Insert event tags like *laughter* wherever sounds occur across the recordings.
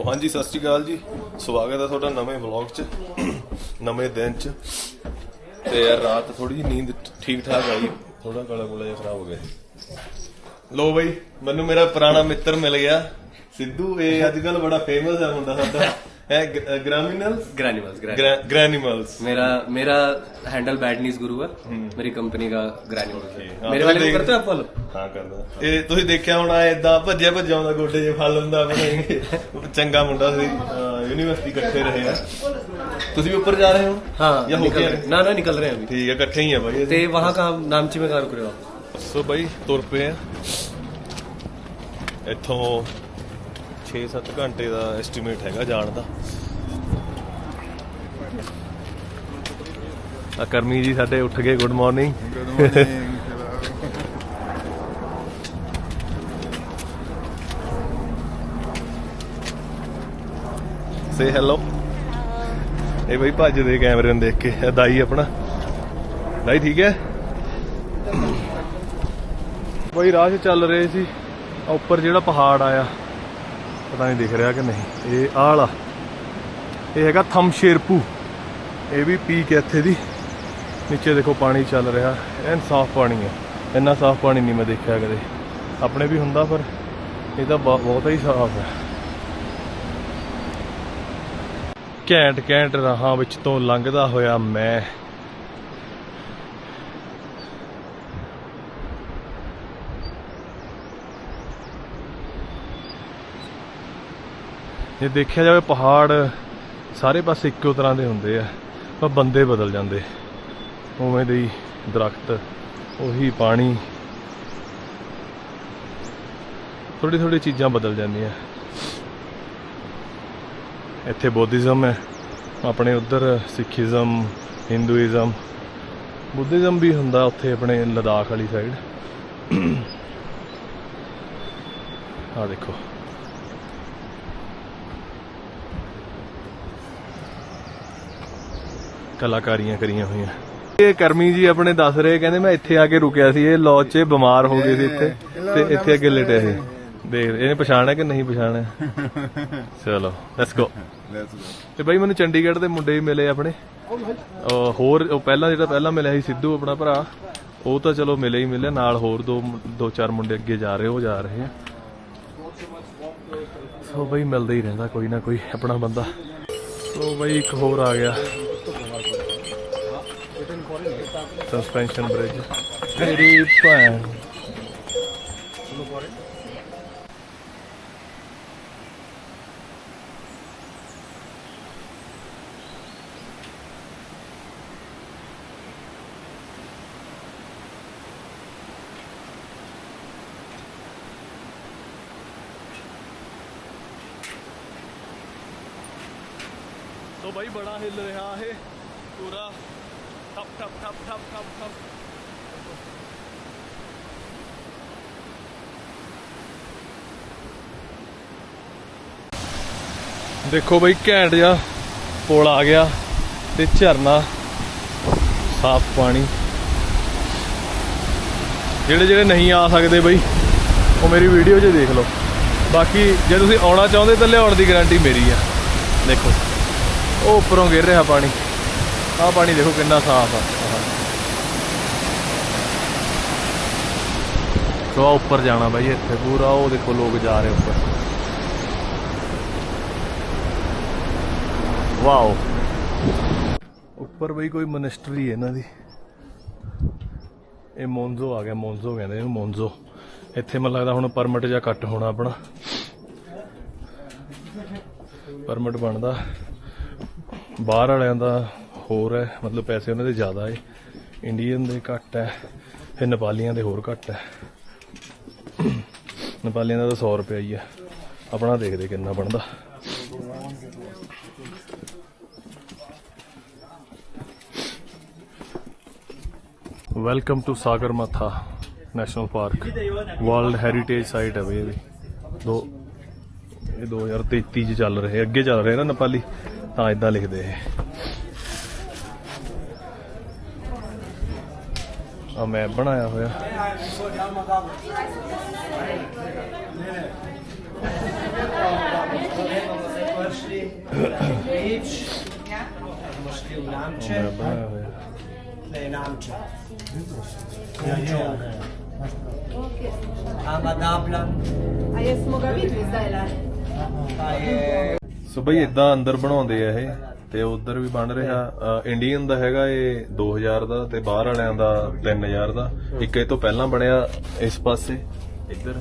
ਸੋ ਹਾਂਜੀ, ਸਤਿ ਸ਼੍ਰੀ ਅਕਾਲ ਜੀ। ਸਵਾਗਤ ਹੈ ਤੁਹਾਡਾ ਨਵੇਂ ਵਲੌਗ 'ਚ, ਨਵੇਂ ਦਿਨ 'ਚ। ਤੇ ਯਾਰ, ਰਾਤ ਥੋੜੀ ਜਿਹੀ ਨੀਂਦ ਠੀਕ ਠਾਕ ਆਈ। ਥੋੜਾ ਗਲਾ ਗੁਲਾ ਜਿਹਾ ਖਰਾਬ ਹੋ ਗਿਆ ਲੋ ਬਈ, ਮੈਨੂੰ ਮੇਰਾ ਪੁਰਾਣਾ ਮਿੱਤਰ ਮਿਲ ਗਿਆ। ਸਿੱਧੂ, ਇਹ ਅੱਜ ਕੱਲ ਬੜਾ ਫੇਮਸ ਹੈ ਮੁੰਡਾ ਸਾਡਾ। ਹੈ ਗ੍ਰਾਮੀਨਲਸ ग्रैनिमल्स ग्रैनिमल्स ਗ੍ਰੈਨੂਮਲਸ मेरा मेरा हैंडल बैड न्यूज गुरु है मेरी कंपनी का ग्रैनिमल्स हाँ, मेरे तो वाले को देख- करते हो आप फॉलो ਹਾਂ ਕਰਦਾ ਇਹ ਤੁਸੀਂ ਦੇਖਿਆ ਹੋਣਾ ਇਦਾਂ ਭੱਜਿਆ ਭੱਜਿਆ ਆਉਂਦਾ ਗੋਡੇ 'ਚ ਫਲ ਹੁੰਦਾ ਆਪਣੇ ਚੰਗਾ ਮੁੰਡਾ ਸੀ ਯੂਨੀਵਰਸਿਟੀ ਇਕੱਠੇ ਰਹੇ ਆ ਤੁਸੀਂ ਵੀ ਉੱਪਰ ਜਾ ਰਹੇ ਹੋ हाँ ਜਾਂ ਹੋ निकल ਗਿਆ रहे ना ना निकल रहे हैं अभी ਠੀਕ ਹੈ ਇਕੱਠੇ ਹੀ ਆ ਬਾਈ ते वहाँ का नामची में कहाँ रुक रहे हो आप ਸੋ ਬਾਈ ਤੁਰ ਪਏ ਆ ਇੱਥੋਂ 6-7 ਘੰਟੇ ਦਾ ਐਸਟੀਮੇਟ ਹੈਗਾ ਜਾਣ ਦਾ। ਆ ਕਰਮੀ ਜੀ ਸਾਡੇ ਉੱਠ ਗਏ ਗੁੱਡ ਮਾਰਨਿੰਗ. ਸੇ ਹੈਲੋ ਇਹ ਬਈ ਭੱਜਦੇ ਕੈਮਰੇ ਨੂੰ ਦੇਖ ਕੇ ਇਹ ਦਾਈ ਆਪਣਾ। ਦਾਈ ਠੀਕ ਹੈ? ਬਈ ਰਾਹ 'ਚ ਚੱਲ ਰਹੇ ਸੀ ਉੱਪਰ ਜਿਹੜਾ ਪਹਾੜ ਆਇਆ। ਪਤਾ ਨਹੀਂ ਦਿਖ ਰਿਹਾ ਕਿ ਨਹੀਂ। ਇਹ ਆਹ ਵਾਲਾ। ਇਹ ਹੈਗਾ ਥਮ ਸ਼ੇਰਪੂ। ਇਹ ਵੀ ਪੀਕ ਹੈ ਇੱਥੇ ਦੀ। ਨੀਚੇ ਦੇਖੋ ਪਾਣੀ ਚੱਲ ਰਿਹਾ। ਐਨ ਸਾਫ਼ ਪਾਣੀ ਹੈ ਇੰਨਾ ਸਾਫ਼ ਪਾਣੀ ਨਹੀਂ ਮੈਂ ਦੇਖਿਆ ਕਦੇ। ਆਪਣੇ ਵੀ ਹੁੰਦਾ ਪਰ ਇਹ ਤਾਂ ਬਹੁਤ ਬਹੁਤ ਹੀ ਸਾਫ਼ ਹੈ ਘੈਂਟ ਘੈਂਟ ਰਾਹਾਂ ਵਿੱਚ ਤੋਂ ਲੰਘਦਾ ਹੋਇਆ ਮੈਂ। ਜੇ ਦੇਖਿਆ ਜਾਵੇ ਪਹਾੜ, ਸਾਰੇ ਪਾਸੇ ਇੱਕੋ ਤਰ੍ਹਾਂ ਦੇ ਹੁੰਦੇ ਆ ਪਰ ਬੰਦੇ ਬਦਲ ਜਾਂਦੇ। ਉਵੇਂ ਦੇ ਹੀ ਦਰਖਤ, ਉਹੀ ਪਾਣੀ ਥੋੜੀ ਥੋੜੀ ਚੀਜ਼ਾਂ ਬਦਲ ਜਾਂਦੀਆਂ। ਇੱਥੇ ਬੁੱਧਿਜ਼ਮ ਹੈ, ਆਪਣੇ ਉਧਰ ਸਿੱਖੀਜ਼ਮ, ਹਿੰਦੂਇਜ਼ਮ, ਬੁੱਧਿਜ਼ਮ ਵੀ ਹੁੰਦਾ ਉੱਥੇ ਆਪਣੇ ਲਦਾਖ ਵਾਲੀ ਸਾਈਡ ਆ ਦੇਖੋ। ਕਲਾਕਾਰੀਆਂ ਕਰੀਆਂ ਹੋਈਆਂ। ਇਹ ਕਰਮੀ ਜੀ ਆਪਣੇ ਦੱਸ ਰਹੇ ਕਹਿੰਦੇ ਮੈਂ ਇੱਥੇ ਆ ਕੇ ਰੁਕਿਆ ਸੀ ਇਹ ਲੌਜ 'ਚ ਬਿਮਾਰ ਹੋ ਗਏ ਸੀ ਇੱਥੇ ਤੇ ਇੱਥੇ ਅੱਗੇ ਲੇਟਿਆ ਸੀ। ਦੇਖ ਇਹਨੇ ਪਛਾਣਿਆ ਕਿ ਨਹੀਂ ਪਛਾਣਿਆ *laughs* ਚਲੋ ਲੈਟਸ ਗੋ. ਤੇ ਬਾਈ ਮੈਨੂੰ ਚੰਡੀਗੜ੍ਹ ਦੇ ਮੁੰਡੇ ਵੀ ਮਿਲੇ ਆਪਣੇ। ਹੋਰ ਉਹ ਪਹਿਲਾਂ ਜਿਹੜਾ ਪਹਿਲਾਂ ਮਿਲਿਆ ਸੀ ਸਿੱਧੂ ਆਪਣਾ ਭਰਾ ਉਹ ਤਾਂ ਚਲੋ ਮਿਲੇ ਹੀ ਮਿਲੇ ਨਾਲ ਹੋਰ ਦੋ ਦੋ ਚਾਰ ਮੁੰਡੇ ਅੱਗੇ ਜਾ ਰਹੇ ਉਹ ਜਾ ਰਹੇ ਆ। ਸੋ ਬਈ ਮਿਲਦਾ ਹੀ ਰਹਿੰਦਾ ਕੋਈ ਨਾ ਕੋਈ ਆਪਣਾ ਬੰਦਾ। ਸੋ ਬਈ ਇੱਕ ਹੋਰ ਆ ਗਿਆ। ਸਸਪੈਂਸ਼ਨ ਬ੍ਰਿਜ ਤੇਰੀ ਭੈਣ ਸੋ ਬਾਈ ਬੜਾ ਹਿੱਲ ਰਿਹਾ ਇਹ ਪੂਰਾ ਠੱਪ ਠੱਪ ਠੱਪ ਠੱਪ ਠੱਪ ਠੱਪ ਦੇਖੋ ਬਈ, ਘੈਂਟ ਜਿਹਾ ਪੁਲ ਆ ਗਿਆ ਤੇ ਝਰਨਾ, ਸਾਫ਼ ਪਾਣੀ। ਜਿਹੜੇ ਜਿਹੜੇ ਨਹੀਂ ਆ ਸਕਦੇ ਬਈ, ਉਹ ਮੇਰੀ ਵੀਡੀਓ 'ਚ ਦੇਖ ਲਓ। ਬਾਕੀ ਜੇ ਤੁਸੀਂ ਆਉਣਾ ਚਾਹੁੰਦੇ ਤਾਂ ਲਿਆਉਣ ਦੀ ਗਾਰੰਟੀ ਮੇਰੀ ਆ। ਦੇਖੋ, ਉਹ ਉੱਪਰੋਂ ਗਿਰ ਰਿਹਾ ਪਾਣੀ। ਆਹ ਪਾਣੀ ਦੇਖੋ ਕਿੰਨਾ ਸਾਫ਼ ਆ। ਸੋ ਆਹ ਉੱਪਰ ਜਾਣਾ ਬਾਈ ਇੱਥੇ ਪੂਰਾ, ਉਹ ਦੇਖੋ ਲੋਕ ਜਾ ਰਹੇ ਉੱਪਰ। ਵਾਓ ਉੱਪਰ ਬਈ ਕੋਈ ਮਨਿਸਟਰੀ ਹੈ ਇਹਨਾਂ ਦੀ। ਇਹ ਮੋਨਜ਼ੋ ਆ ਗਿਆ ਮੋਨਜ਼ੋ ਕਹਿੰਦੇ ਇਹਨੂੰ ਮੋਨਜ਼ੋ ਇੱਥੇ ਮੈਨੂੰ ਲੱਗਦਾ ਹੁਣ ਪਰਮਿਟ ਜਾਂ ਕੱਟ ਹੋਣਾ ਆਪਣਾ। ਪਰਮਿਟ ਬਣਦਾ। ਬਾਹਰ ਵਾਲਿਆਂ ਦਾ ਹੋਰ ਹੈ, ਮਤਲਬ ਪੈਸੇ ਉਹਨਾਂ ਦੇ ਜ਼ਿਆਦਾ ਹੈ। ਇੰਡੀਅਨ ਦੇ ਘੱਟ ਹੈ, ਫਿਰ ਨੇਪਾਲੀਆਂ ਦੇ ਹੋਰ ਘੱਟ ਹੈ। ਨੇਪਾਲੀਆਂ ਦਾ ਤਾਂ 100 ਰੁਪਏ ਹੀ ਹੈ। ਆਪਣਾ ਦੇਖਦੇ ਕਿੰਨਾ ਬਣਦਾ। Welcome to Sagarmatha national park world heritage site ਹੈ ਬਈ ਇਹ ਵੀ। ਦੋ ਇਹ 2033 ਚ ਚੱਲ ਰਹੇ ਅੱਗੇ ਚੱਲ ਰਹੇ ਨਾ ਨੇਪਾਲੀ। ਤਾਂ ਇਦਾਂ ਲਿਖਦੇ ਇਹ। ਆ ਮੈਪ ਬਣਾਇਆ ਹੋਇਆ। Firstly, each Muslim namche. Amadablan, A jesmo ga videli zdaj le? pa je ਸੋ ਬਈ ਇਦਾਂ ਅੰਦਰ ਬਣਾਉਂਦੇ ਆ ਇਹ ਤੇ ਉਧਰ ਵੀ ਬਣ ਰਿਹਾ। ਇੰਡੀਅਨ ਦਾ ਹੈਗਾ ਇਹ 2000 ਦਾ ਤੇ ਬਾਹਰ ਵਾਲਿਆਂ ਦਾ 3000 ਦਾ। ਇੱਕ ਇਹ ਤੋਂ ਪਹਿਲਾਂ ਬਣਿਆ ਇਸ ਪਾਸੇ ਇੱਧਰ।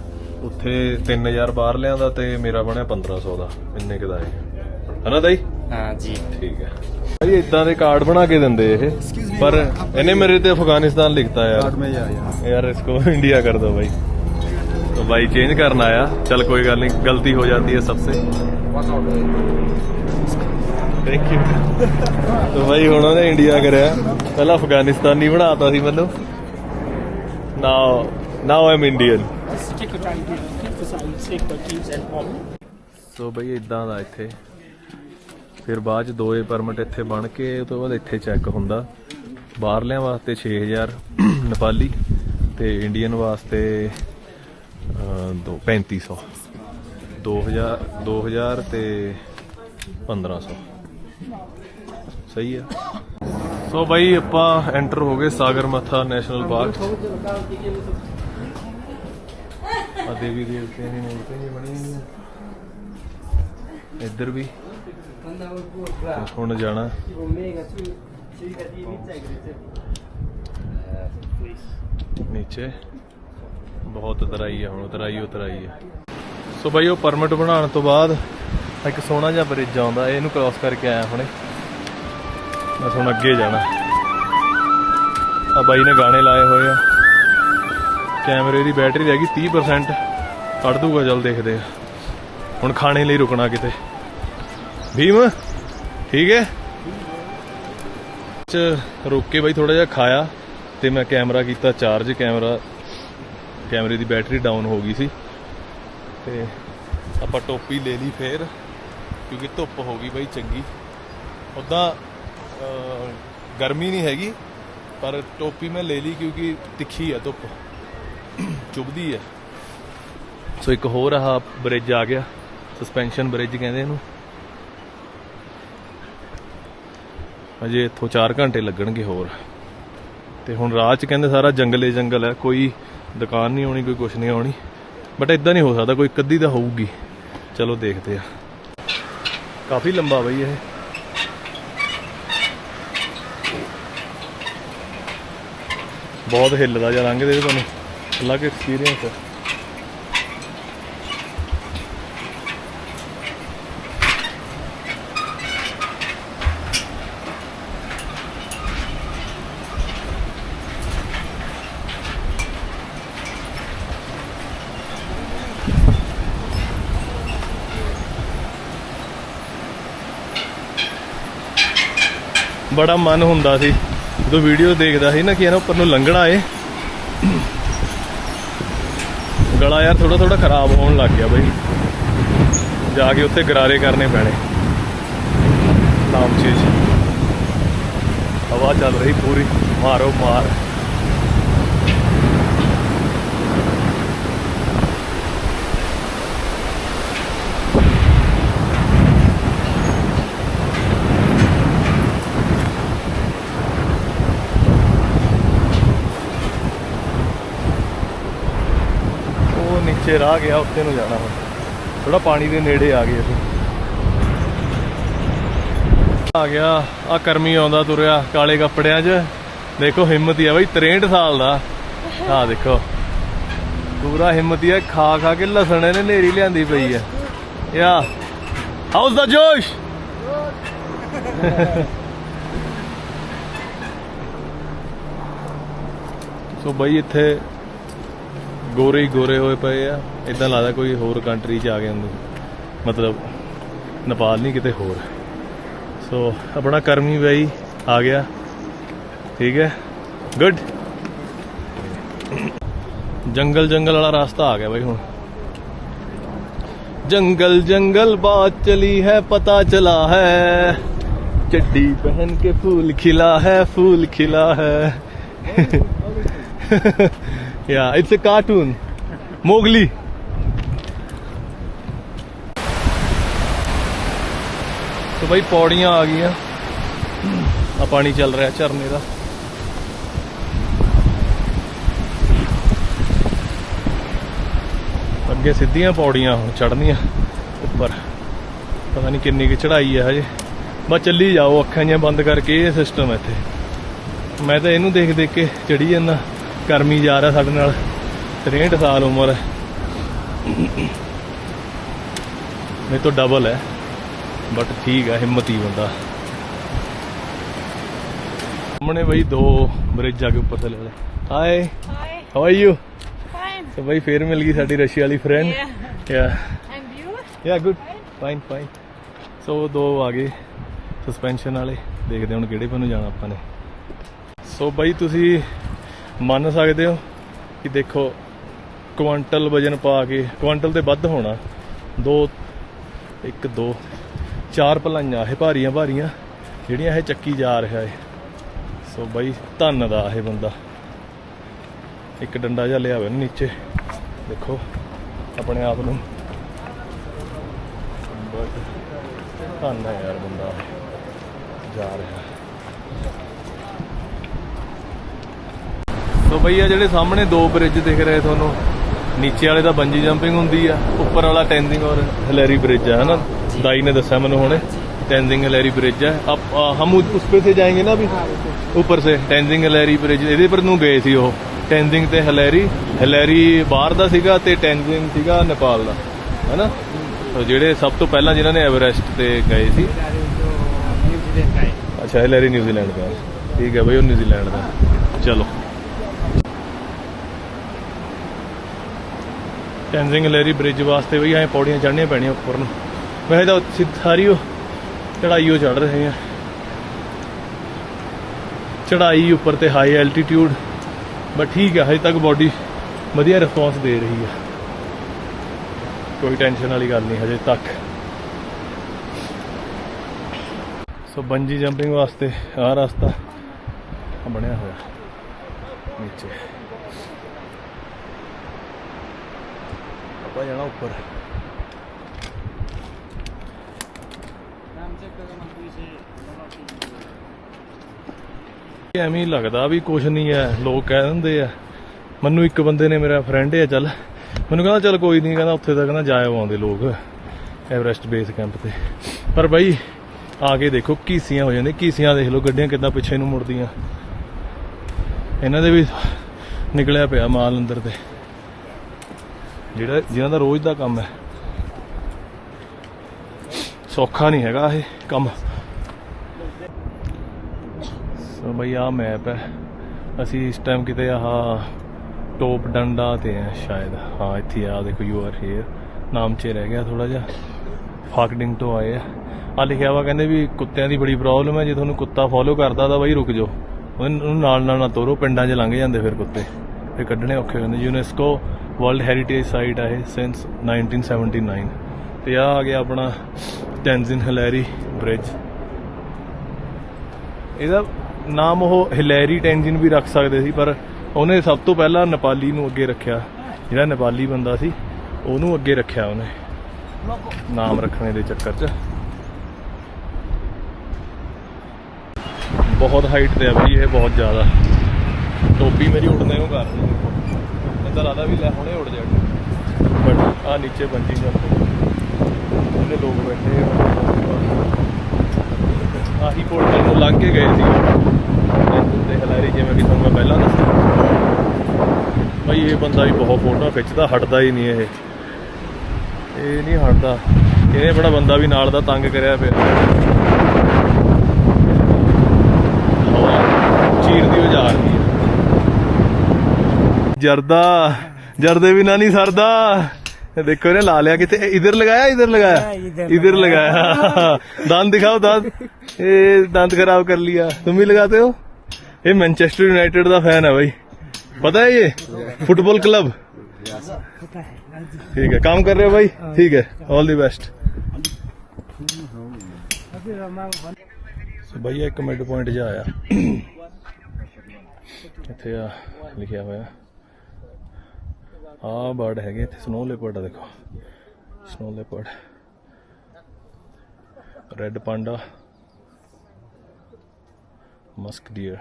ਉੱਥੇ 3000 ਬਾਹਰ ਲਿਆਂਦਾ ਤੇ ਮੇਰਾ ਬਣਿਆ 1500 ਦਾ ਇੰਨੇ ਕੁ ਦਾ ਹੈ ਹਨਾ ਦਾਈ हाँ जी ਠੀਕ ਹੈ ਭਾਈ ਇਦਾਂ ਦੇ ਕਾਰਡ ਬਣਾ ਕੇ ਦਿੰਦੇ ਇਹ ਪਰ ਇਹਨੇ ਮੇਰੇ ਤੇ ਅਫਗਾਨਿਸਤਾਨ ਲਿਖਤਾ ਯਾਰ कार्ड में ही आया यार इसको इंडिया कर दो भाई तो भाई चेंज करना आया चल कोई गल नहीं गलती हो जाती है सबसे थैंक यू तो भाई ਹੁਣ ਉਹਨੇ ਇੰਡੀਆ ਕਰਿਆ ਪਹਿਲਾਂ ਅਫਗਾਨਿਸਤਾਨੀ ਬਣਾਤਾ ਸੀ ਮੈਨੂੰ ਨਾਓ ਨਾਓ ਆਮ Indian Check your ID, click the side, save the keys and all. So ਬਈ ਇਦਾਂ ਦਾ ਇੱਥੇ ਫਿਰ ਬਾਅਦ ਚ ਦੋਏ ਪਰਮਿਟ ਇੱਥੇ ਬਣ ਕੇ ਉਹ ਤੋਂ ਬਾਅਦ ਇੱਥੇ ਚੈੱਕ ਹੁੰਦਾ। ਬਾਹਰਲਿਆਂ ਵਾਸਤੇ 6000 ਨੇਪਾਲੀ ਤੇ ਇੰਡੀਅਨ ਵਾਸਤੇ ਅਹ, ਦੋ 3500 2000 2000 ਤੇ 1500 ਸਹੀ ਆ ਸੋ ਬਾਈ ਆਪਾਂ ਐਂਟਰ ਹੋ ਗਏ ਸਾਗਰ ਮੱਥਾ ਨੈਸ਼ਨਲ ਪਾਰਕ ਆ ਦੇਵੀ ਦੇਵਤੇ ਦੀ ਮੂਰਤੀ ਬਣੀ ਇੱਧਰ ਵੀ। ਹੁਣ ਜਾਣਾ? ਨੀਚੇ। ਬਹੁਤ ਉਤਰਾਈ ਹੈ ਹੁਣ ਉਤਰਾਈ ਉਤਰਾਈ ਹੈ ਸੋ ਬਾਈ ਉਹ ਪਰਮਿਟ ਬਣਾਉਣ ਤੋਂ ਬਾਅਦ ਇੱਕ ਸੋਹਣਾ ਜਿਹਾ ਬ੍ਰਿਜ ਆਉਂਦਾ। ਇਹਨੂੰ ਕ੍ਰਾਸ ਕਰਕੇ ਆਇਆ ਹੁਣੇ। ਬਸ ਹੁਣ ਅੱਗੇ ਜਾਣਾ। ਆ ਬਾਈ ਨੇ ਗਾਣੇ ਲਾਏ ਹੋਏ ਆ। ਕੈਮਰੇ ਦੀ ਬੈਟਰੀ ਰਹਿ ਗਈ 30% ਕੱਢ ਦੂਗਾ ਜਲ ਦੇਖਦੇ ਆ। ਹੁਣ ਖਾਣੇ ਲਈ ਰੁਕਣਾ ਕਿਤੇ। ਭੀਮ, ਠੀਕ ਹੈ? ਚ ਰੁਕ ਕੇ ਬਾਈ ਥੋੜਾ ਜਿਹਾ ਖਾਇਆ ਤੇ ਮੈਂ ਕੈਮਰਾ ਕੀਤਾ ਚਾਰਜ, ਕੈਮਰਾ, ਕੈਮਰੇ ਦੀ ਬੈਟਰੀ ਡਾਊਨ ਹੋ ਗਈ ਸੀ। ਤੇ ਆਪਾਂ ਟੋਪੀ ਲੈ ਲਈ ਫੇਰ, ਕਿਉਂਕਿ ਧੁੱਪ ਹੋ ਗਈ ਬਾਈ ਚੰਗੀ। ਉਦਾਂ ਗਰਮੀ ਨਹੀਂ ਹੈਗੀ, ਪਰ ਟੋਪੀ ਮੈਂ ਲੈ ਲਈ ਕਿਉਂਕਿ ਤਿੱਖੀ ਹੈ ਧੁੱਪ। ਚੁਭਦੀ ਹੈ ਸੋ ਇੱਕ ਹੋਰ ਆਹ ਬ੍ਰਿਜ ਆ ਗਿਆ ਸਸਪੈਂਸ਼ਨ ਬ੍ਰਿਜ ਕਹਿੰਦੇ ਇਹਨੂੰ। ਅਜੇ ਇੱਥੋਂ 4 ਘੰਟੇ ਲੱਗਣਗੇ ਹੋਰ। ਤੇ ਹੁਣ ਰਾਹ 'ਚ ਕਹਿੰਦੇ ਸਾਰਾ ਜੰਗਲੇ ਜੰਗਲ ਹੈ, ਕੋਈ ਦੁਕਾਨ ਨਹੀਂ ਆਉਣੀ, ਕੋਈ ਕੁਛ ਨਹੀਂ ਆਉਣੀ। ਬਟ ਇਦਾਂ ਨਹੀਂ ਹੋ ਸਕਦਾ, ਕੋਈ ਕੱਦੀ ਤਾਂ ਹੋਊਗੀ। ਚਲੋ ਦੇਖਦੇ ਆ ਕਾਫੀ ਲੰਬਾ ਬਈ ਇਹ। ਬਹੁਤ ਹਿੱਲਦਾ ਜਾਂ ਲੰਘਦੇ ਤੇ ਤੁਹਾਨੂੰ। ਅਲੱਗ ਐਕਸਪੀਰੀਅੰਸ ਹੈ। ਬੜਾ ਮਨ ਹੁੰਦਾ ਸੀ। ਜਦੋਂ ਵੀਡੀਓ ਦੇਖਦਾ ਸੀ ਨਾ ਕਿ ਇਹਨਾਂ ਉੱਪਰ ਨੂੰ ਲੰਘਣਾ ਏ। ਗਲਾ ਯਾਰ ਥੋੜਾ ਥੋੜਾ ਖਰਾਬ ਹੋਣ ਲੱਗ ਗਿਆ ਬਈ। ਜਾ ਕੇ ਉੱਥੇ ਗਰਾਰੇ ਕਰਨੇ ਪੈਣੇ। ਨਾਮ ਚੀਜ਼। ਹਵਾ ਚੱਲ ਰਹੀ ਪੂਰੀ। ਮਾਰੋ ਮਾਰ। ਉਹ ਰਾਹ ਗਿਆ ਉੱਤੇ ਨੂੰ ਜਾਣਾ ਹੁਣ। ਥੋੜਾ ਪਾਣੀ ਦੇ ਨੇੜੇ ਆ ਗਏ ਅਸੀਂ। ਆ ਗਿਆ ਆ ਕਰਮੀ ਆਉਂਦਾ ਤੁਰਿਆ ਕਾਲੇ ਕੱਪੜਿਆਂ 'ਚ। ਦੇਖੋ, ਹਿੰਮਤ ਹੀ ਆ ਬਈ 63 ਸਾਲ ਦਾ। ਆ ਦੇਖੋ। ਪੂਰਾ ਹਿੰਮਤ ਹੀ ਆ, ਖਾ ਖਾ ਕੇ ਲਸਣ ਇਹਨੇ ਨੇਰੀ ਲਿਆਂਦੀ ਪਈ ਆ। ਯਾ ਹਾਊਸ ਦਾ ਜੋਸ਼। ਸੋ ਬਈ ਇੱਥੇ ਗੋਰੇ ਹੀ ਗੋਰੇ ਹੋਏ ਪਏ ਆ ਇਦਾਂ ਲੱਗਦਾ ਕੋਈ ਹੋਰ ਕੰਟਰੀ 'ਚ ਆ ਗਏ ਹੁੰਦੇ ਮਤਲਬ ਨੇਪਾਲ ਨਹੀਂ ਕਿਤੇ ਹੋਰ ਸੋ ਆਪਣਾ ਕਰਮੀ ਬਾਈ ਆ ਗਿਆ ਠੀਕ ਹੈ ਗੁੱਡ ਜੰਗਲ ਜੰਗਲ ਵਾਲਾ ਰਾਸਤਾ ਆ ਗਿਆ ਬਾਈ ਹੁਣ जंगल जंगल बात चली है पता चला है चड्डी पहन के फूल खिला है फूल खिला है Yeah, it's a cartoon. Mowgli. ਬਈ ਪੌੜੀਆਂ ਆ ਗਈਆਂ ਆ ਪਾਣੀ ਚੱਲ ਰਿਹਾ ਝਰਨੇ ਦਾ ਅੱਗੇ ਸਿੱਧੀਆਂ ਪੌੜੀਆਂ ਹੁਣ ਚੜ੍ਹਨੀਆਂ ਉੱਪਰ ਪਤਾ ਨਹੀਂ ਕਿੰਨੀ ਕੁ ਚੜਾਈ ਹੈ ਹਜੇ ਬਸ ਚੱਲੀ ਜਾਓ ਅੱਖਾਂ ਜਿਹੀਆਂ ਬੰਦ ਕਰਕੇ ਇਹ ਸਿਸਟਮ ਹੈ ਇੱਥੇ ਮੈਂ ਤਾਂ ਇਹਨੂੰ ਦੇਖ ਦੇਖ ਕੇ ਚੜੀ ਜਾਂਦਾ ਕਰਮੀ ਜਾ ਰਿਹਾ ਸਾਡੇ ਨਾਲ। 63 ਸਾਲ ਉਮਰ ਹੈ। ਮੇਰੇ ਤੋਂ ਡਬਲ ਹੈ। ਬਟ ਠੀਕ ਹੈ ਹਿੰਮਤੀ ਬੰਦਾ। ਸਾਹਮਣੇ ਬਈ ਦੋ ਬ੍ਰਿਜ ਆ ਕੇ ਉੱਪਰ ਥੱਲੇ ਵਾਲੇ। Hi Hi. How are you Fine. ਤੇ ਬਈ ਫੇਰ ਮਿਲ ਗਈ ਸਾਡੀ ਰਸ਼ੀਆ ਵਾਲੀ friend yeah And you? Yeah good fine fine so ਦੋ ਆ ਗਏ ਸਸਪੈਂਸ਼ਨ ਵਾਲੇ। ਦੇਖਦੇ ਹਾਂ ਹੁਣ ਕਿਹੜੇ ਪਾਸੇ ਨੂੰ ਜਾਣਾ ਆਪਾਂ ਨੇ। ਸੋ ਬਾਈ ਤੁਸੀਂ ਮੰਨ ਸਕਦੇ ਹੋ ਕਿ ਦੇਖੋ ਕੁਆਂਟਲ ਵਜਨ ਪਾ ਕੇ, ਕੁਆਂਟਲ ਤੇ ਵੱਧ ਹੋਣਾ। ਦੋ, ਇੱਕ, ਦੋ, ਚਾਰ ਭਲਾਈਆਂ, ਇਹ ਭਾਰੀਆਂ ਭਾਰੀਆਂ, ਜਿਹੜੀਆਂ ਇਹ ਚੱਕੀ ਜਾ ਰਿਹਾ ਹੈ ਸੋ ਬਾਈ ਧੰਨ ਦਾ ਇਹ ਬੰਦਾ। ਇੱਕ ਡੰਡਾ ਜਿਹਾ ਲਿਆ ਹੋਇਆ ਨਾ ਨੀਚੇ। ਦੇਖੋ, ਆਪਣੇ ਆਪ ਨੂੰ। ਧੰਨ ਹੈ ਯਾਰ ਬੰਦਾ ਜਾ ਰਿਹਾ। ਸੋ ਭਈਆ ਜਿਹੜੇ ਸਾਹਮਣੇ ਦੋ ਬ੍ਰਿਜ ਦਿਖ ਰਹੇ ਤੁਹਾਨੂੰ ਨੀਚੇ ਵਾਲੇ ਦਾ ਬੰਜੀ ਜੰਪਿੰਗ ਹੁੰਦੀ ਆ ਉੱਪਰ ਵਾਲਾ ਟੈਂਜ਼ਿੰਗ ਔਰ ਹਲੈਰੀ ਬ੍ਰਿਜ ਹੈ ਨਾ दाई ने दसा मैंने होने टेंजिंग हलेरी ब्रिज है अब आ, हम उ- उस पे से जाएंगे ना अभी ਉੱਪਰ ਸੇ ਟੈਂਜ਼ਿੰਗ ਹਲੈਰੀ ਬ੍ਰਿਜ ਇਹਦੇ ਪਰ ਨੂੰ ਗਏ ਸੀ ਉਹ ਟੈਂਜ਼ਿੰਗ ਤੇ ਹਲੈਰੀ ਹਲੈਰੀ ਬਾਹਰ ਦਾ ਸੀਗਾ ਤੇ ਟੈਂਜ਼ਿੰਗ ਸੀਗਾ ਨੇਪਾਲ ਦਾ ਹੈਨਾ ਤਾਂ ਜਿਹੜੇ ਸਭ ਤੋਂ ਪਹਿਲਾਂ ਜਿਨ੍ਹਾਂ ਨੇ ਐਵਰੈਸਟ ਤੇ ਗਏ ਸੀ ਅੱਛਾ ਹਲੈਰੀ ਨਿਊਜ਼ੀਲੈਂਡ ਦਾ ਠੀਕ ਹੈ ਬਈ ਉਹ ਨਿਊਜ਼ੀਲੈਂਡ ਦਾ ਟੈਂਜ਼ਿੰਗ ਹਲੈਰੀ ਬ੍ਰਿਜ ਵਾਸਤੇ ਵੀ ਐ ਪੌੜੀਆਂ ਚੜ੍ਹਨੀਆਂ ਪੈਣੀਆਂ ਉੱਪਰ ਨੂੰ। ਵੈਸੇ ਤਾਂ ਸਿੱਧ- ਸਾਰੀ ਉਹ ਚੜਾਈ ਉਹ ਚੜ ਰਹੇ ਆ। ਚੜਾਈ ਉੱਪਰ ਤੇ ਹਾਈ ਐਲਟੀਟਿਊਡ ਬਟ ਠੀਕ ਆ, ਹਜੇ ਤੱਕ ਬਾਡੀ ਵਧੀਆ ਰਿਸਪੌਂਸ ਦੇ ਰਹੀ ਆ। ਕੋਈ ਟੈਨਸ਼ਨ ਵਾਲੀ ਗੱਲ ਨਹੀਂ ਹਜੇ ਤੱਕ। ਸੋ ਬੰਜੀ ਜੰਪਿੰਗ ਵਾਸਤੇ ਆਹ ਰਸਤਾ ਬਣਿਆ ਹੋਇਆ, ਨੀਚੇ। ਆਪਾਂ ਜਾਣਾ ਉੱਪਰ ਐਵੇਂ ਲੱਗਦਾ ਵੀ ਕੁਝ ਨਹੀਂ ਹੈ, ਲੋਕ ਕਹਿ ਦਿੰਦੇ ਆ। ਮੈਨੂੰ ਇੱਕ ਬੰਦੇ ਨੇ ਮੇਰਾ ਫਰੈਂਡ ਹੈ ਚੱਲ, ਮੈਨੂੰ ਕਹਿੰਦਾ ਚੱਲ ਕੋਈ ਨਹੀਂ, ਕਹਿੰਦਾ ਉੱਥੇ ਤਾਂ ਕਹਿੰਦਾ ਜਾਏ ਆਉਂਦੇ ਲੋਕ ਐਵਰੈਸਟ ਬੇਸ ਕੈਂਪ ਤੇ। ਪਰ ਬਾਈ, ਆ ਕੇ ਦੇਖੋ ਕੀਸੀਆਂ ਹੋ ਜਾਂਦੀਆਂ ਕੀਸੀਆਂ ਦੇਖ ਲਓ ਗੱਡੀਆਂ ਕਿੱਦਾਂ ਪਿੱਛੇ ਨੂੰ ਮੁੜਦੀਆਂ। ਇਹਨਾਂ ਦੇ ਵੀ ਨਿਕਲਿਆ ਪਿਆ ਮਾਲ ਅੰਦਰ ਤੇ। ਜਿਹੜਾ ਜਿਨ੍ਹਾਂ ਦਾ ਰੋਜ਼ ਦਾ ਕੰਮ ਹੈ। ਸੌਖਾ ਨਹੀਂ ਹੈਗਾ ਇਹ ਕੰਮ। ਸੋ ਬਈ ਆ ਮੈਪ ਹੈ। ਅਸੀਂ ਇਸ ਟਾਈਮ ਕਿਤੇ ਆਹ ਟੋਪ ਡੰਡਾ ਤੇ ਆ ਸ਼ਾਇਦ। ਹਾਂ, ਇੱਥੇ ਆ ਦੇਖੋ ਯੂ ਆਰ ਹੇਅਰ ਨਾਮ 'ਚ ਰਹਿ ਗਿਆ ਥੋੜਾ ਜਿਹਾ। ਫਾਕਡਿੰਗ ਤੋਂ ਆਏ ਆ। ਆ ਲਿਖਿਆ ਵਾ ਕਹਿੰਦੇ ਵੀ ਕੁੱਤਿਆਂ ਦੀ ਬੜੀ ਪ੍ਰੋਬਲਮ ਹੈ। ਜੇ ਤੁਹਾਨੂੰ ਕੁੱਤਾ ਫੋਲੋ ਕਰਦਾ ਤਾਂ ਬਾਈ ਰੁਕ ਜਾਓ। ਉਹਨੂੰ ਨਾਲ ਨਾਲ ਨਾ ਤੋਰੋ। ਪਿੰਡਾਂ 'ਚ ਲੰਘ ਜਾਂਦੇ ਫਿਰ ਕੁੱਤੇ। ਇਹ ਕੱਢਣੇ ਔਖੇ ਹੁੰਦੇ ਯੂਨੈਸਕੋ ਵਰਲਡ ਹੈਰੀਟੇਜ ਸਾਈਟ ਆ ਇਹ ਸਿੰਸ 1979 ਤੇ ਆ ਆ ਗਿਆ ਆਪਣਾ ਟੈਂਜ਼ਿਨ ਹਲੈਰੀ ਬ੍ਰਿਜ ਇਹਦਾ ਨਾਮ ਉਹ ਹਿਲੈਰੀ ਟੈਂਜਿਨ ਵੀ ਰੱਖ ਸਕਦੇ ਸੀ, ਪਰ ਉਹਨੇ ਸਭ ਤੋਂ ਪਹਿਲਾਂ ਨੇਪਾਲੀ ਨੂੰ ਅੱਗੇ ਰੱਖਿਆ। ਜਿਹੜਾ ਨੇਪਾਲੀ ਬੰਦਾ ਸੀ, ਉਹਨੂੰ ਅੱਗੇ ਰੱਖਿਆ ਉਹਨੇ। ਨਾਮ ਰੱਖਣੇ ਦੇ ਚੱਕਰ 'ਚ। ਬਹੁਤ ਹਾਈਟ ਤੇ ਆ ਬਈ, ਇਹ ਬਹੁਤ ਜ਼ਿਆਦਾ। ਟੋਪੀ ਮੇਰੀ ਉੜਨੇ ਨੂੰ ਕਰ ਤਾਂ ਲੱਗਦਾ ਵੀ ਲੈ ਹੁਣੇ ਉੜ ਜਾ ਬਟ ਆ ਨੀਚੇ ਬੰਜੀ ਜਾਂਦੇ ਉਹਨੇ ਲੋਕ ਬੈਠੇ ਆਹੀ ਪੋਰਟਲ ਨੂੰ ਲੰਘ ਕੇ ਗਏ ਸੀ ਤੇ ਹਲਾਰੀ ਜਿਵੇਂ ਕਿ ਤੁਹਾਨੂੰ ਮੈਂ ਪਹਿਲਾਂ ਦੱਸਿਆ। ਭਾਈ ਇਹ ਬੰਦਾ ਵੀ ਬਹੁਤ ਫੋਟੋ ਖਿੱਚਦਾ, ਹਟਦਾ ਹੀ ਨਹੀਂ ਇਹ। ਇਹ ਨਹੀਂ ਹਟਦਾ। ਇਹਨੇ ਬੜਾ ਬੰਦਾ ਵੀ ਨਾਲ ਦਾ ਤੰਗ ਕਰਿਆ ਪਿਆ ਹਵਾ ਚੀਰਦੀ ਹੋ ਜਾ ਰਹੀ ਹੈ ਜਰਦਾ ਜਰਦੇ ਬਿਨਾ ਨਹੀਂ ਸਰਦਾ ਇਹ ਦੇਖੋ ਇਹਨੇ ਲਾ ਲਿਆ ਕਿਤੇ ਇਧਰ ਲਗਾਇਆ ਇਧਰ ਲਗਾਇਆ इधर लगाया दांत दिखाओ दांत ये दांत खराब कर लिया तुम भी लगाते हो ये मैनचेस्टर यूनाइटेड का फैन है भाई पता है ये फुटबॉल क्लब ठीक है काम कर रहे हो भाई ठीक है ऑल दी बेस्ट ਸੋ ਭਈਆ ਇੱਕ ਮਿਡ ਪੁਆਇੰਟ ਜਿਹਾ ਆਇਆ ਇੱਥੇ ਆ ਲਿਖਿਆ ਹੋਇਆ ਆ ਬਰਡ ਹੈਗੇ ਇੱਥੇ ਸਨੋ ਲੈਪਰਡ ਆ ਦੇਖੋ snow leopard red panda musk deer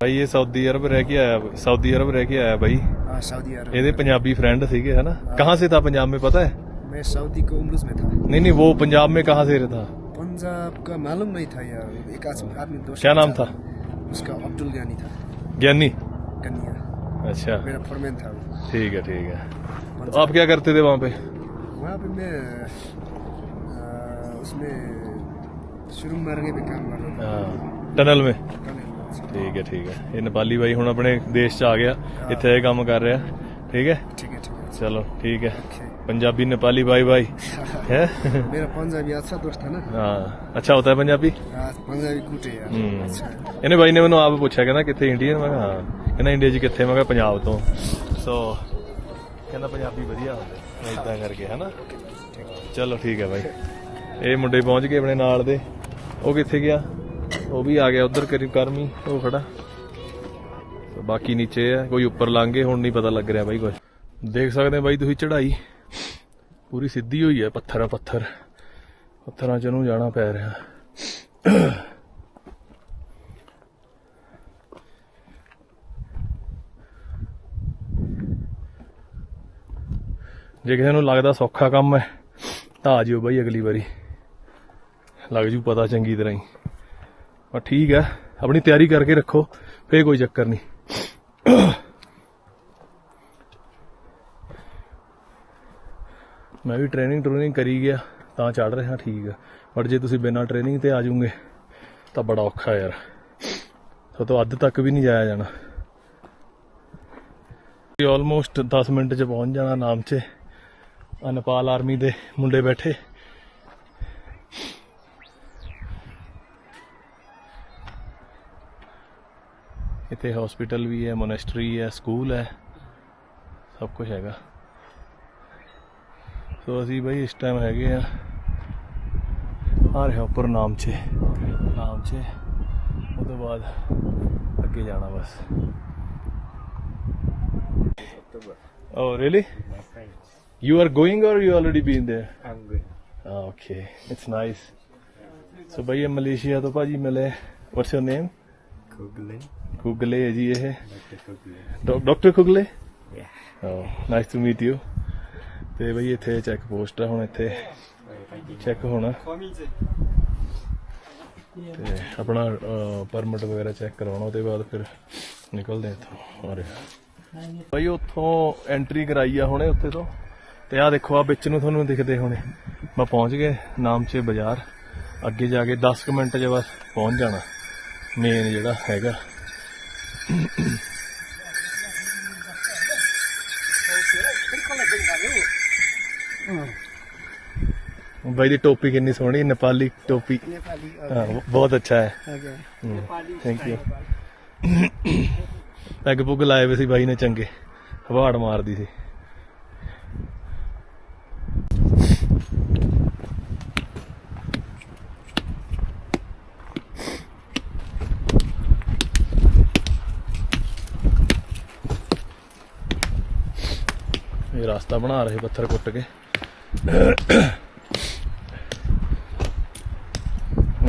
ਭਾਈ ਇਹ ਸਾਊਦੀ ਅਰਬ ਰਹਿ ਕੇ ਆਇਆ ਸਾਊਦੀ ਅਰਬ ਰਹਿ ਕੇ ਆਇਆ ਭਾਈ हाँ सऊदी अरब ਇਹਦੇ ਪੰਜਾਬੀ फ्रेंड ਸੀਗੇ है ना कहाँ से था पंजाब में पता है मैं सऊदी को उम्र में था नहीं नहीं वो पंजाब में कहाँ से था पंजाब का मालूम नहीं था यार एक आदमी आदमी दोस्त क्या नाम था उसका अब्दुल गानी था ज्ञानी कन्या अच्छा। मेरा फॉरमैन था ठीक है ठीक है। तो आप क्या करते थे वहाँ पे? वहाँ पे मैं उसमें शुरू मारने पे काम कर रहा था। हाँ, टनल में? अच्छा। ठीक है ठीक है। ये नेपाली भाई हूँ अपने देश च आ गया। हाँ। इतने ये काम कर रहा ठीक है? ठीक है चलो ठीक है। पंजाबी नेपाली बाई बाई *laughs* है? मेरा पंजाबी अच्छा दोस्त है ना? हाँ। अच्छा होता है पंजाबी? हाँ, पंजाबी कूटे यार। हम्म। अच्छा। इन्हें भाई ने मैंने आप पूछा कहना कितने इंडियन? मैं हाँ। ਕਹਿੰਦਾ ਇੰਡੀਆ 'ਚ ਕਿੱਥੇ? ਮੈਂ ਕਿਹਾ ਪੰਜਾਬ ਤੋਂ। ਸੋ ਕਹਿੰਦਾ ਪੰਜਾਬੀ ਵਧੀਆ ਹੁੰਦੇ ਇਦਾਂ ਕਰਕੇ, ਹਨਾ? ਚਲੋ ਠੀਕ ਹੈ ਬਾਈ। ਇਹ ਮੁੰਡੇ ਪਹੁੰਚ ਗਏ ਆਪਣੇ ਨਾਲ ਦੇ। ਉਹ ਕਿੱਥੇ ਗਿਆ? ਉਹ ਵੀ ਆ ਗਿਆ ਉਧਰ ਕਰੀਬ ਕਰਮੀ ਉਹ ਖੜਾ। ਸੋ ਬਾਕੀ ਨੀਚੇ ਆ। ਕੋਈ ਉੱਪਰ ਲੰਘ ਗਏ, ਹੁਣ ਨਹੀਂ ਪਤਾ ਲੱਗ ਰਿਹਾ ਬਾਈ ਕੁਝ ਦੇਖ ਸਕਦੇ ਬਾਈ ਤੁਸੀਂ ਚੜਾਈ ਪੂਰੀ ਸਿੱਧੀ ਹੋਈ ਹੈ ਪੱਥਰ ਆ ਪੱਥਰ ਪੱਥਰਾਂ 'ਚ ਨੂੰ ਜਾਣਾ ਪੈ ਰਿਹਾ। ਜੇ ਕਿਸੇ ਨੂੰ ਲੱਗਦਾ ਸੌਖਾ ਕੰਮ ਹੈ, ਤਾਂ ਆ ਜਿਓ ਬਾਈ ਅਗਲੀ ਵਾਰੀ। ਲੱਗ ਜੂ ਪਤਾ ਚੰਗੀ ਤਰ੍ਹਾਂ ਹੀ। ਪਰ ਠੀਕ ਹੈ, ਆਪਣੀ ਤਿਆਰੀ ਕਰਕੇ ਰੱਖੋ, ਫੇਰ ਕੋਈ ਚੱਕਰ ਨਹੀਂ। ਮੈਂ ਵੀ ਟ੍ਰੇਨਿੰਗ ਟ੍ਰੇਨਿੰਗ ਕਰੀ ਗਿਆ, ਤਾਂ ਚੜ ਰਿਹਾ, ਠੀਕ ਆ ਬਟ ਜੇ ਤੁਸੀਂ ਬਿਨਾਂ ਟ੍ਰੇਨਿੰਗ ਤੇ ਆ ਜਾਓਗੇ ਤਾਂ ਬੜਾ ਔਖਾ ਯਾਰ। ਸੋ ਤੋਂ ਅੱਧ ਤੱਕ ਵੀ ਨਹੀਂ ਜਾਇਆ ਜਾਣਾ। ਆਲਮੋਸਟ 10 ਮਿੰਟ ਚ ਪਹੁੰਚ ਜਾਣਾ ਨਾਮ 'ਚ। ਆ ਨੇਪਾਲ ਆਰਮੀ ਦੇ ਮੁੰਡੇ ਬੈਠੇ। ਇੱਥੇ ਹਸਪੀਟਲ ਵੀ ਹੈ ਮੋਨੈਸਟਰੀ ਹੈ ਸਕੂਲ ਹੈ ਸਭ ਕੁਝ ਹੈਗਾ। ਸੋ ਅਸੀਂ ਬਈ ਇਸ ਟਾਈਮ ਹੈਗੇ ਆ ਆ ਰਿਹਾ ਉੱਪਰ ਨਾਮ 'ਚ ਨਾਮ 'ਚ ਉਹ ਤੋਂ ਬਾਅਦ ਅੱਗੇ ਜਾਣਾ ਬਸ। Oh, really? You are going or you already been there? I'm going. Okay, it's nice. So ਭਈਏ ਮਲੇਸ਼ੀਆ ਤੋਂ ਭਾਜੀ ਮਿਲੇ What's your name? Kugle. Kugle ਹੈ ਜੀ ਇਹ doctor ਕੁਗਲੇ yeah oh nice to meet you ਤੇ ਭਈ ਇੱਥੇ ਚੈੱਕ ਪੋਸਟ ਆ ਹੁਣ ਇੱਥੇ ਚੈੱਕ ਹੋਣਾ ਤੇ ਆਪਣਾ ਪਰਮਿਟ ਵਗੈਰਾ ਚੈੱਕ ਕਰਾਉਣਾ ਉਹਦੇ ਬਾਅਦ ਫਿਰ ਨਿਕਲਦੇ ਇੱਥੋਂ ਔਰ ਭਾਈ ਉੱਥੋਂ ਐਂਟਰੀ ਕਰਾਈ ਆ ਹੁਣੇ ਉੱਥੇ ਤੋਂ ਤੇ ਆਹ ਦੇਖੋ ਆ ਵਿੱਚ ਨੂੰ ਤੁਹਾਨੂੰ ਦਿਖਦੇ ਹੋਣੇ। ਮੈਂ ਪਹੁੰਚ ਗਿਆ ਨਾਮਚੇ ਬਾਜ਼ਾਰ। ਅੱਗੇ ਜਾ ਕੇ 10 ਮਿੰਟ 'ਚ ਬਸ ਪਹੁੰਚ ਜਾਣਾ ਮੇਨ ਜਿਹੜਾ ਹੈਗਾ। ਬਾਈ ਦੀ ਟੋਪੀ ਕਿੰਨੀ ਸੋਹਣੀ ਨੇਪਾਲੀ ਟੋਪੀ। ਨੇਪਾਲੀ ਬਹੁਤ ਅੱਛਾ ਹੈ। ਥੈਂਕ ਯੂ *coughs* ਪੈਗ ਪੁਗ ਲਾਏ ਹੋਏ ਸੀ ਬਾਈ ਨੇ ਚੰਗੇ। ਹਵਾੜ ਮਾਰਦੀ ਸੀ। ਰਸਤਾ ਬਣਾ ਰਹੇ ਪੱਥਰ ਕੁੱਟ ਕੇ।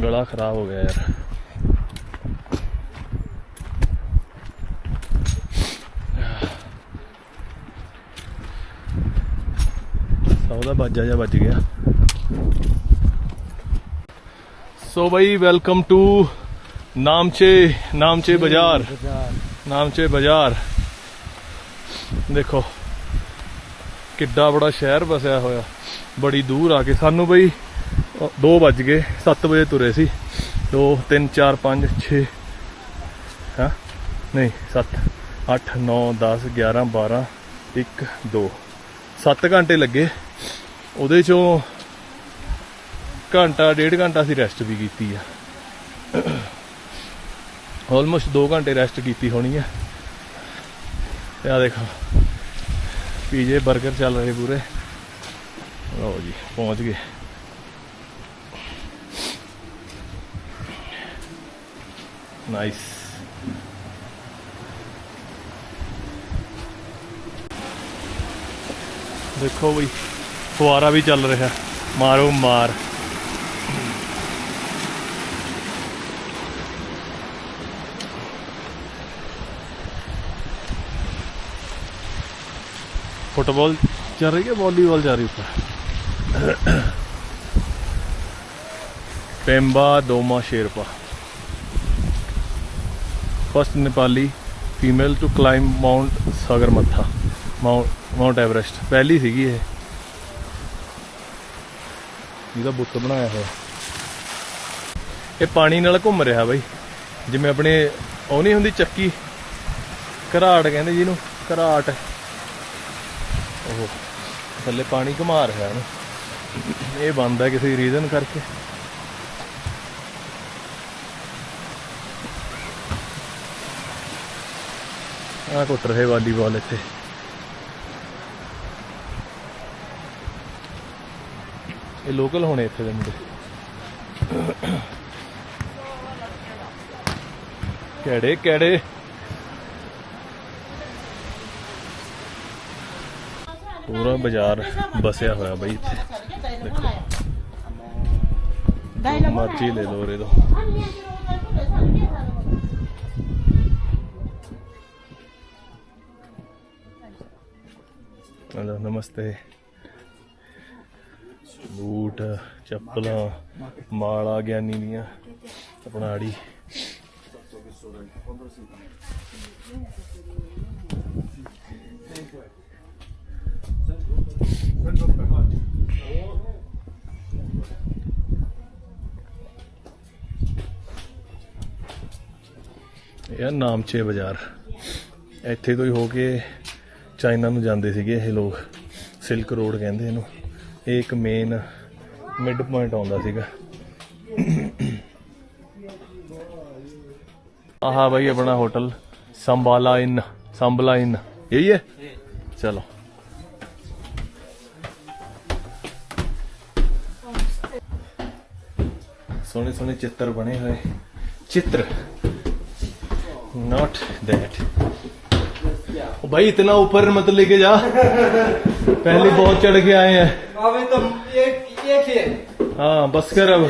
ਗਲਾ ਖਰਾਬ ਹੋ ਗਿਆ ਯਾਰ। ਸਭ ਦਾ ਬਾਜਾ ਜਿਹਾ ਵੱਜ ਗਿਆ। ਸੋ ਬਈ ਵੈਲਕਮ ਟੂ ਨਾਮਚੇ ਨਾਮਚੇ ਬਾਜ਼ਾਰ। ਨਾਮਚੇ ਬਾਜ਼ਾਰ। ਦੇਖੋ ਕਿੱਡਾ ਬੜਾ ਸ਼ਹਿਰ ਵਸਿਆ ਹੋਇਆ। ਬੜੀ ਦੂਰ ਆ ਕੇ। ਸਾਨੂੰ ਬਈ 2 ਵੱਜ ਗਏ। 7 ਵਜੇ ਤੁਰੇ ਸੀ। 2 3 4 5 6 ਹਾਂ? ਨਹੀਂ 7 8 9 10 11 12 1 2 7 ਘੰਟੇ ਲੱਗੇ। ਉਹਦੇ ਚੋਂ ਘੰਟਾ, ਡੇਢ ਘੰਟਾ ਅਸੀਂ ਰੈਸਟ ਵੀ ਕੀਤੀ ਆ। ਆਲਮੋਸਟ 2 ਘੰਟੇ ਰੈਸਟ ਕੀਤੀ ਹੋਣੀ ਆ। ਤੇ ਆ ਦੇਖੋ। ਪੀਜੇ 버ਗਰ ਚੱਲ ਰਹੇ ਪੂਰੇ। ਲਓ ਜੀ, ਪਹੁੰਚ ਗਏ। ਨਾਈਸ ਦੇਖੋ ਬਈ, ਫੁਆਰਾ ਵੀ ਚੱਲ ਰਿਹਾ। ਮਾਰੋ ਮਾਰ। फुटबॉल चल रही है वॉलीबॉल जा रही ऊपर Pemba Doma Sherpa first Nepali female to climb mount Sagarmatha mount mount Everest ਪਹਿਲੀ ਸੀਗੀ ਇਹ ਇਹਦਾ ਬੁੱਤ ਬਣਾਇਆ ਹੋਇਆ ਇਹ ਪਾਣੀ ਨਾਲ ਘੁੰਮ ਰਿਹਾ ਬਾਈ ਜਿਵੇਂ ਆਪਣੇ ਉਹ ਨਹੀਂ ਹੁੰਦੀ ਚੱਕੀ ਘਰਾਟ ਕਹਿੰਦੇ ਜਿਹਨੂੰ ਘਰਾਟ ਉਹ ਥੱਲੇ ਪਾਣੀ ਘੁਮਾ ਰਿਹਾ ਇਹਨੂੰ ਇਹ ਬੰਦ ਹੈ ਕਿਸੇ ਰੀਜ਼ਨ ਕਰਕੇ। ਆ ਕੁੱਟ ਰਹੇ ਵਾਲੀਬਾਲ ਇੱਥੇ। ਇਹ ਲੋਕਲ ਹੋਣੇ ਇੱਥੇ ਦੇ ਮੁੰਡੇ। ਕਿਹੜੇ ਕਿਹੜੇ? ਪੂਰਾ ਬਾਜ਼ਾਰ ਬਸਿਆ ਹੋਇਆ ਬਈ ਇੱਥੇ। ਦੇਖੋ। ਮਰਜ਼ੀ ਲੈ ਲੋ ਰੇ ਦੋ ਹਲੋ ਨਮਸਤੇ। ਬੂਟ ਚੱਪਲਾਂ ਮਾਲਾ ਗਿਆਨੀ ਦੀਆਂ। ਆਪਣਾ ਆੜੀ। ਇਹ ਨਾਮਚੇ ਬਾਜ਼ਾਰ। ਇੱਥੇ ਤੋਂ ਹੀ ਹੋ ਕੇ ਚਾਈਨਾ ਨੂੰ ਜਾਂਦੇ ਸੀਗੇ ਇਹ ਲੋਕ ਸਿਲਕ ਰੋਡ ਕਹਿੰਦੇ ਇਹਨੂੰ। ਇਹ ਇੱਕ ਮੇਨ ਮਿਡ ਪੁਆਇੰਟ ਆਉਂਦਾ ਸੀਗਾ। ਆਹਾ ਭਾਈ ਆਪਣਾ ਹੋਟਲ ਸੰਬਾਲਾ ਇਨ ਸੰਬਲਾ ਇਨ ਇਹੀ ਹੈ? ਚਲੋ। सोने सोने चित्र बने हुए। चित्र। नॉट दैट भाई इतना ऊपर मत लेके जा। पहले बहुत चढ़ के आए हैं। तो एक एक ही है। हाँ बस कर अब।